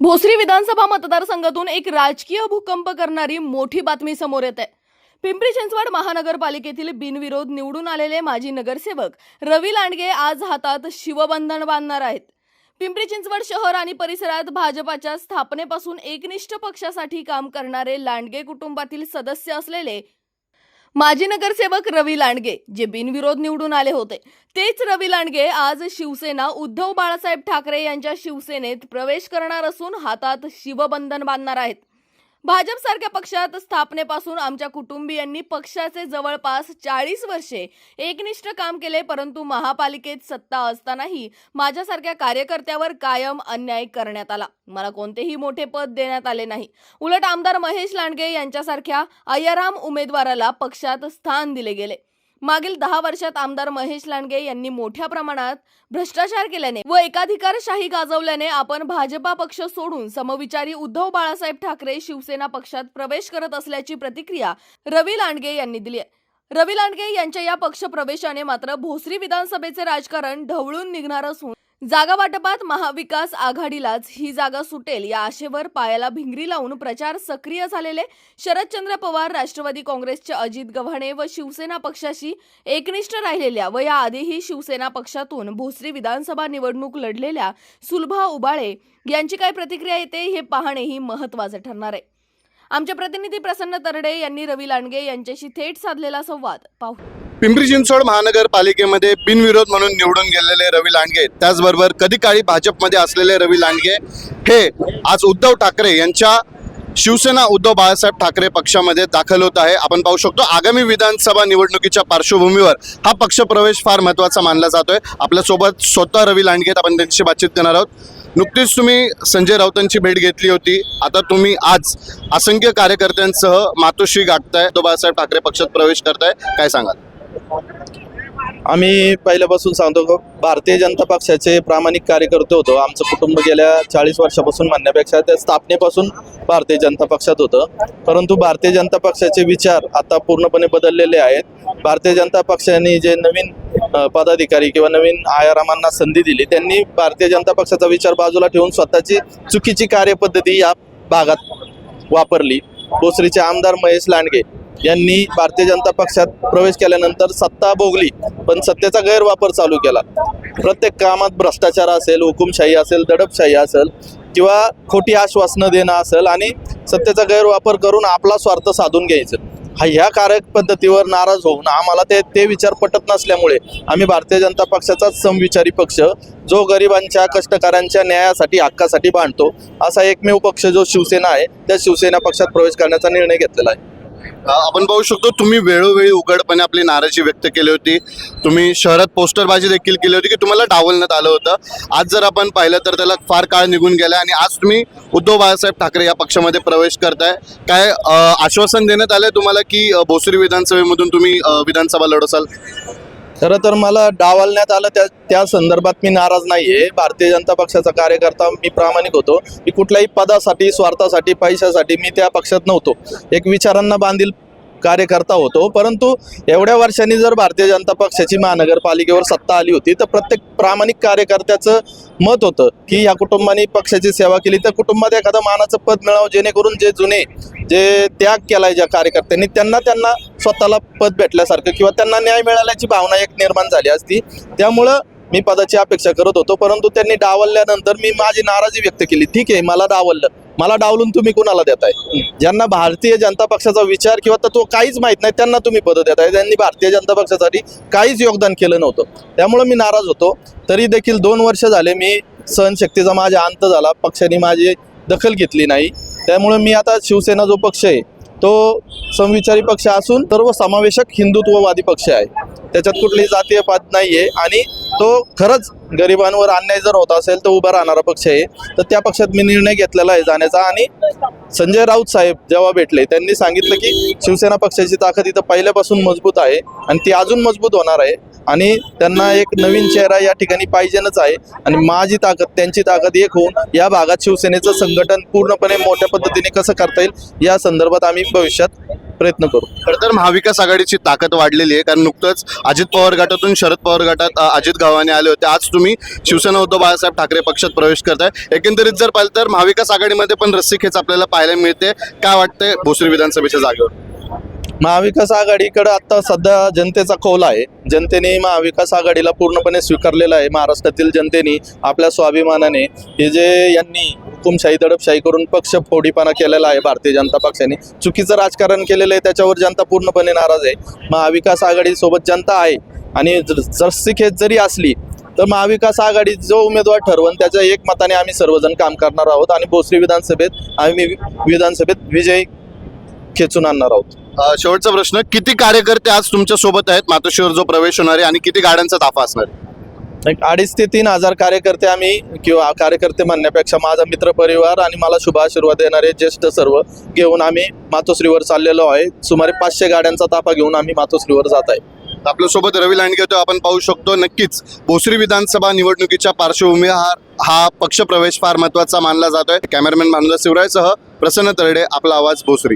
भोसरी विधानसभा मतदारसंघातून एक राजकीय भूकंप करणारी मोठी बातमी समोर येत. आहे पिंपरी चिंचवड महानगरपालिकेतील बिनविरोध निवडून आलेले माजी नगरसेवक रवी लांडगे आज हातात शिवबंधन बांधणार आहेत. पिंपरी चिंचवड शहर आणि परिसरात भाजपाच्या स्थापनेपासून एकनिष्ठ पक्षासाठी काम करणारे लांडगे कुटुंबातील सदस्य असलेले माजी नगरसेवक रवी लांडगे जे बिनविरोध निवडून आले होते. तेच रवी लांडगे आज शिवसेना उद्धव बाळासाहेब ठाकरे यांच्या शिवसेनेत प्रवेश करणार असून हातात शिवबंधन बांधणार आहेत. भाजपसारख्या पक्षात स्थापनेपासून आमच्या कुटुंबियांनी पक्षाचे जवळपास चाळीस वर्षे एकनिष्ठ काम केले परंतु महापालिकेत सत्ता असतानाही माझ्यासारख्या कार्यकर्त्यावर कायम अन्याय करण्यात आला. मला कोणतेही मोठे पद देण्यात आले नाही. उलट आमदार महेश लांडगे यांच्यासारख्या अयराम उमेदवाराला पक्षात स्थान दिले गेले. मागील दहा वर्षात आमदार महेश लांडगे यांनी मोठ्या प्रमाणात भ्रष्टाचार केल्याने व एकाधिकारशाही गाजवल्याने आपण भाजपा पक्ष सोडून समविचारी उद्धव बाळासाहेब ठाकरे शिवसेना पक्षात प्रवेश करत असल्याची प्रतिक्रिया रवी लांडगे यांनी दिली आहे. रवी लांडगे यांच्या या पक्ष प्रवेशाने मात्र भोसरी विधानसभेचे राजकारण ढवळून निघणार असून जागा वाटपात महाविकास आघाडीलाच ही जागा सुटेल या आशेवर पायाला भिंगरी लावून प्रचार सक्रिय झालेले शरदचंद्र पवार राष्ट्रवादी काँग्रेसचे अजित गव्हाणे व शिवसेना पक्षाशी एकनिष्ठ राहिलेल्या व याआधीही शिवसेना पक्षातून भोसरी विधानसभा निवडणूक लढलेल्या सुलभा उबाळे यांची काय प्रतिक्रिया येते हे पाहणेही महत्त्वाचे ठरणार आहे. आमचे प्रतिनिधी प्रसन्न तरडे यांनी रवी लांडगे यांच्याशी थेट साधलेला संवाद. पाहू. पिंपरी चिंचवड महानगरपालिकेमध्ये बिनविरोध म्हणून निवडून गेलेले रवी लांडगे. त्याचबरोबर कधी काळी भाजपमध्ये असलेले रवी लांडगे हे आज उद्धव ठाकरे यांच्या शिवसेना उद्धव बाळासाहेब ठाकरे पक्षामध्ये दाखल होत आहे. आपण पाहू शकतो आगामी विधानसभा निवडणुकीच्या पार्श्वभूमीवर हा पक्ष प्रवेश फार महत्त्वाचा मानला जातोय. आपल्यासोबत स्वतः रवी लांडगे आपण त्यांची बातचीत करणार आहोत. नुकतीच तुम्ही संजय राऊतांची भेट घेतली होती. आता तुम्ही आज असंख्य कार्यकर्त्यांसह मातोश्री गाठताय उद्धव बाळासाहेब ठाकरे पक्षात प्रवेश करताय. काय सांगाल? आम्ही पहिल्यापासून सांगतो की भारतीय जनता पक्षाचे प्रामाणिक कार्यकर्ते होतो. आमचं कुटुंब गेल्या चाळीस वर्षापासून म्हणण्यापेक्षा त्या स्थापनेपासून भारतीय जनता पक्षात होतं. परंतु भारतीय जनता पक्षाचे विचार आता पूर्णपणे बदललेले आहेत. भारतीय जनता पक्षाने जे नवीन पदाधिकारी किंवा नवीन आयारामांना संधी दिली त्यांनी भारतीय जनता पक्षाचा विचार बाजूला ठेवून स्वतःची चुकीची कार्यपद्धती या भागात वापरली. भोसरीचे आमदार महेश लांडगे यांनी भारतीय जनता पक्षात प्रवेश केल्यानंतर सत्ता भोगली पण सत्तेचा गैरवापर चालू केला. प्रत्येक कामात भ्रष्टाचार असेल हुकुमशाही असेल दडपशाही असेल किंवा खोटी आश्वासनं देणं असेल आणि सत्तेचा गैरवापर करून आपला स्वार्थ साधून घ्यायचं. हा ह्या कार्यपद्धतीवर नाराज होऊन आम्हाला ते ते विचार पटत नसल्यामुळे आम्ही भारतीय जनता पक्षाचाच समविचारी पक्ष जो गरिबांच्या कष्टकऱ्यांच्या न्यायासाठी हक्कासाठी बांधतो असा एकमेव पक्ष जो शिवसेना आहे त्या शिवसेना पक्षात प्रवेश करण्याचा निर्णय घेतलेला आहे. आपण पाहू शकतो तुम्ही वेळोवेळी उघडपणे आपली नाराजी व्यक्त केली होती. तुम्ही शहरात पोस्टरबाजी देखील केली होती की तुम्हाला डावलण्यात आलं होतं. आज जर आपण पाहिलं तर त्याला फार काळ निघून गेला आणि आज तुम्ही उद्धव बाळासाहेब ठाकरे या पक्षामध्ये प्रवेश करताय. काय आश्वासन देण्यात आलंय तुम्हाला की भोसरी विधानसभेमधून तुम्ही विधानसभा लढवसाल? खरं तर मला डावलण्यात आलं त्या त्या संदर्भात मी नाराज नाही आहे भारतीय जनता पक्षाचा कार्यकर्ता मी प्रामाणिक होतो. मी कुठल्याही पदासाठी स्वार्थासाठी पैशासाठी मी त्या पक्षात नव्हतो. एक विचारांना बांधील कार्यकर्ता होतो. परंतु एवढ्या वर्षांनी जर भारतीय जनता पक्षाची महानगरपालिकेवर सत्ता आली होती तर प्रत्येक प्रामाणिक कार्यकर्त्याचं मत होतं की या कुटुंबाने पक्षाची सेवा केली. तर कुटुंबात एखादं मानाचं पद मिळावं जेणेकरून जे जुने जे त्याग केलाय ज्या कार्यकर्त्यांनी त्यांना त्यांना स्वतःला पद भेटल्यासारखं किंवा त्यांना न्याय मिळाल्याची भावना एक निर्माण झाली असती. त्यामुळं मी पदाची अपेक्षा करत होतो. परंतु त्यांनी डावलल्यानंतर मी माझी नाराजी व्यक्त केली. ठीक आहे मला डावललं. मला डावलून तुम्ही कुणाला देताय? ज्यांना भारतीय जनता पक्षाचा विचार किंवा तत्व काहीच माहीत नाही त्यांना तुम्ही पदं देताय. त्यांनी भारतीय जनता पक्षासाठी काहीच योगदान केलं नव्हतं. त्यामुळं मी नाराज होतो. तरी देखील दोन वर्ष झाले मी सहनशक्तीचा माझा अंत झाला. पक्षाने माझी दखल घेतली नाही. त्यामुळं मी आता शिवसेना जो पक्ष आहे तो समविचारी पक्ष असून सर्व समावेशक हिंदुत्ववादी पक्ष आहे. त्याच्यात कुठली जातीय पात नाही आहे आणि तो खरंच गरिबांवर अन्याय जर होत असेल तर उभा राहणारा पक्ष आहे. तर त्या पक्षात मी निर्णय घेतलेला आहे जाण्याचा आणि संजय राऊत साहेब जेव्हा भेटले त्यांनी सांगितलं की शिवसेना पक्षाची ताकद इथं पहिल्यापासून मजबूत आहे आणि ती अजून मजबूत होणार आहे. आणि त्यांना एक नवीन चेहरा या ठिकाणी पाहिजेनच आहे. आणि माझी ताकद त्यांची ताकद एक होऊन या भागात शिवसेनेचं संघटन पूर्णपणे मोठ्या पद्धतीने कसं करता येईल या संदर्भात आम्ही भविष्यात प्रयत्न करू. खरं तर महाविकास आघाडीची ताकद वाढलेली आहे कारण नुकतंच अजित पवार गटातून शरद पवार गटात अजित गव्हाणे आले होते. आज तुम्ही शिवसेना उद्धव बाळासाहेब ठाकरे पक्षात प्रवेश करताय. एकंदरीत जर पाहिलं तर महाविकास आघाडीमध्ये पण रस्सीखेच आपल्याला पाहायला मिळते. काय वाटतंय भोसरी विधानसभेच्या जागेवर? महाविकास आघाडीकडे आता सध्या जनतेचा कौल आहे. जनतेने महाविकास आघाडीला पूर्णपणे स्वीकारलेला आहे. महाराष्ट्रातील जनतेने आपल्या स्वाभिमानाने हे जे यांनी हुकुमशाही दडपशाही करून पक्ष फोडीपणा केलेला आहे भारतीय जनता पक्षाने. चुकीचं राजकारण केलेलं आहे त्याच्यावर जनता पूर्णपणे नाराज आहे. महाविकास आघाडीसोबत जनता आहे आणि जर्सी खेच जरी असली तर महाविकास आघाडी जो उमेदवार ठरवून त्याच्या एक मताने आम्ही सर्वजण काम करणार आहोत आणि भोसरी विधानसभेत आम्ही विधानसभेत विजय खेचून आणणार आहोत. शेवटचा प्रश्न किती कार्यकर्ते आज तुमच्यासोबत आहेत? मातोश्रीवर जो प्रवेश होणार आहे आणि किती गाड्यांचा ताफा असणार आहे? एक अडीच ते तीन हजार कार्यकर्ते आम्ही किंवा कार्यकर्ते म्हणण्यापेक्षा माझा मित्र परिवार आणि मला शुभ आशीर्वाद देणारे ज्येष्ठ सर्व घेऊन आम्ही मातोश्रीवर चाललेलो आहे. सुमारे पाचशे गाड्यांचा ताफा घेऊन आम्ही मातोश्रीवर जात आहे. आपल्यासोबत रवी लांडगे होते आपण पाहू शकतो. नक्कीच भोसरी विधानसभा निवडणुकीच्या पार्श्वभूमीवर हा पक्ष प्रवेश फार महत्त्वाचा मानला जातोय. कॅमेरामॅन मानला शिवरायसह प्रसन्न तरडे आपला आवाज भोसरी.